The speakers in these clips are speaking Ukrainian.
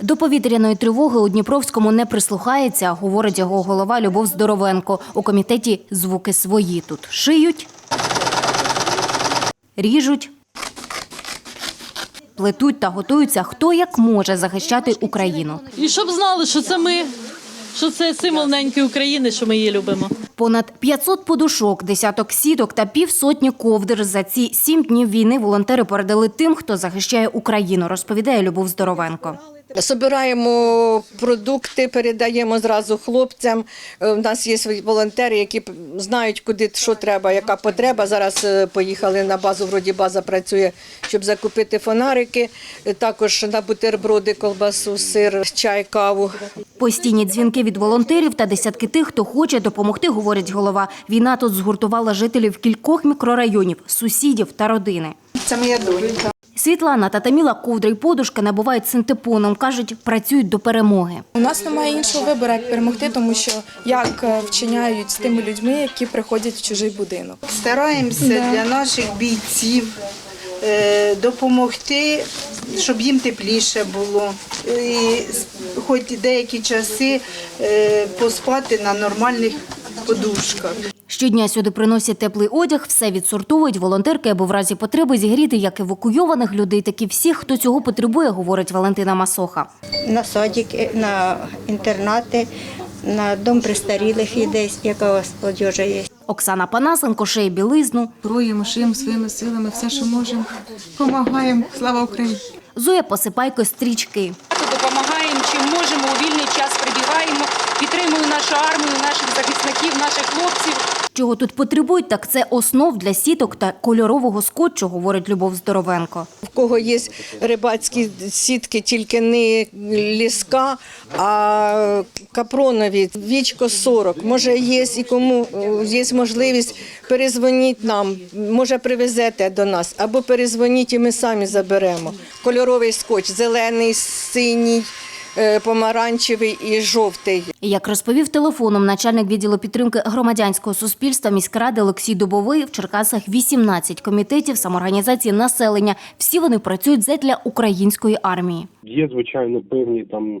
До повітряної тривоги у Дніпровському не прислухається, говорить його голова Любов Здоровенко. У комітеті звуки свої тут шиють, ріжуть, плетуть та готуються, хто як може захищати Україну. І щоб знали, що це ми, що це символ неньки України, що ми її любимо. Понад 500 подушок, десяток сіток та півсотні ковдр за ці сім днів війни волонтери передали тим, хто захищає Україну, розповідає Любов Здоровенко. Собираємо продукти, передаємо зразу хлопцям. Е, У нас є свої волонтери, які знають, куди що треба, яка потреба. Зараз е, поїхали на базу, вроді база працює, щоб закупити фонарики. Е, Також на бутерброди, колбасу, сир, чай, каву. Постійні дзвінки від волонтерів та десятки тих, хто хоче допомогти, говорить голова. Війна тут згуртувала жителів кількох мікрорайонів, сусідів та родини. Це моя донька. Світлана та Таміла ковдри й подушки набувають синтепоном. Кажуть, працюють до перемоги. У нас немає іншого вибору, як перемогти, тому що як е, вчиняють з тими людьми, які приходять в чужий будинок. Стараємося для наших бійців е, допомогти, щоб їм тепліше було. І хоч деякі часи е, поспати на нормальних подушках. Щодня сюди приносять теплий одяг, все відсортовують волонтерки, аби в разі потреби зігріти як евакуйованих людей, так і всіх, хто цього потребує, говорить Валентина Масоха. на садики, на інтернати, на дом престарілих і десь, яка у вас одежа є. Оксана Панасенко шиє білизну. Кроємо, шиємо своїми силами, все, що можемо. Помагаємо. Слава Україні! Зоя Посипайко стрічки. Допомагаємо чим можемо. У вільний час прибігаємо, підтримуємо нашу армію, наших захисників, наших хлопців. Чого тут потребують, так це основ для сіток та кольорового скотчу, говорить Любов Здоровенко. В кого є рибацькі сітки, тільки не ліска, а капронові, вічко 40. Може, є і кому є можливість, перезвоніть нам, може, привезете до нас, або перезвоніть і ми самі заберемо. Кольоровий скотч, зелений, синій, помаранчевий і жовтий. Як розповів телефоном начальник відділу підтримки громадянського суспільства міськради Олексій Дубовий, в Черкасах 18 комітетів самоорганізації населення. Всі вони працюють задля української армії. Є, звичайно, певні там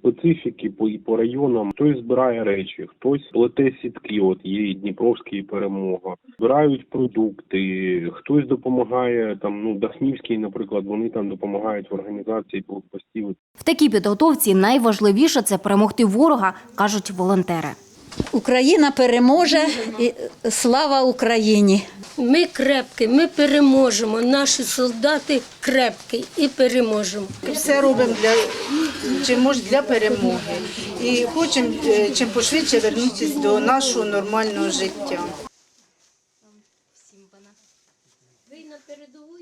специфіки по, і по районам. Хтось збирає речі, хтось плете сітки, от є і Дніпровська і перемога. Збирають продукти, хтось допомагає там, ну, Дахнівський, наприклад, вони там допомагають в організації блокпостів. В такій підготовці найважливіше це перемогти ворога, кажуть волонтери. Україна переможе і слава Україні! Ми крепкі, ми переможемо. Наші солдати крепкі і переможемо. Все робимо для чим може для перемоги. І хочемо е, чим пошвидше вернутися до нашого нормального життя.